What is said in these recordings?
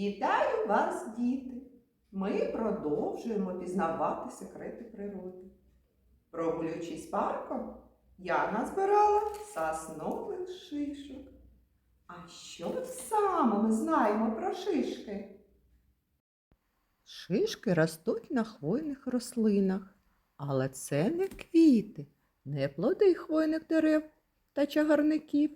Вітаю вас, діти! Ми продовжуємо пізнавати секрети природи. Прогулюючись парком, я назбирала соснових шишок. А що саме ми знаємо про шишки? Шишки ростуть на хвойних рослинах, але це не квіти, не плоди хвойних дерев та чагарників.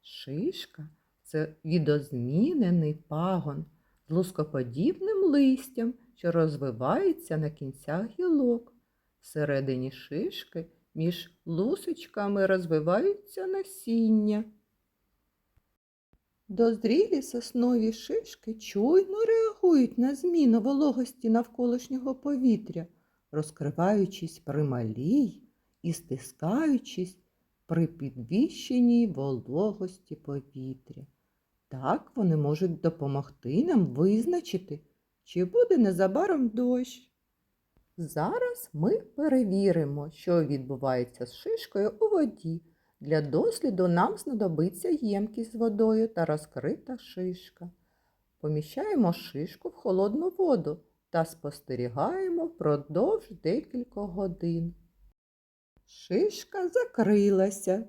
Шишка це відозмінений пагон з лускоподібним листям, що розвивається на кінцях гілок. Всередині шишки між лусочками розвиваються насіння. Дозрілі соснові шишки чуйно реагують на зміну вологості навколишнього повітря, розкриваючись при малій і стискаючись при підвищеній вологості повітря. Так вони можуть допомогти нам визначити, чи буде незабаром дощ. Зараз ми перевіримо, що відбувається з шишкою у воді. Для досліду нам знадобиться ємкість з водою та розкрита шишка. Поміщаємо шишку в холодну воду та спостерігаємо впродовж декількох годин. Шишка закрилася.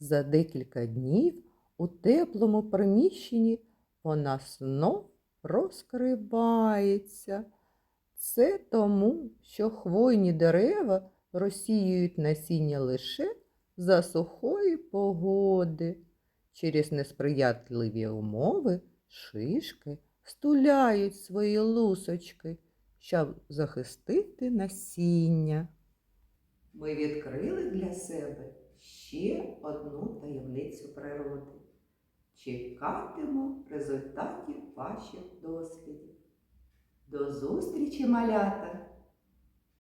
За декілька днів у теплому приміщенні вона знов розкривається. Це тому, що хвойні дерева розсіюють насіння лише за сухої погоди. Через несприятливі умови шишки стуляють свої лусочки, щоб захистити насіння. Ми відкрили для себе ще одну таємницю природи. Чекатиму результатів ваших дослідів. До зустрічі, малята!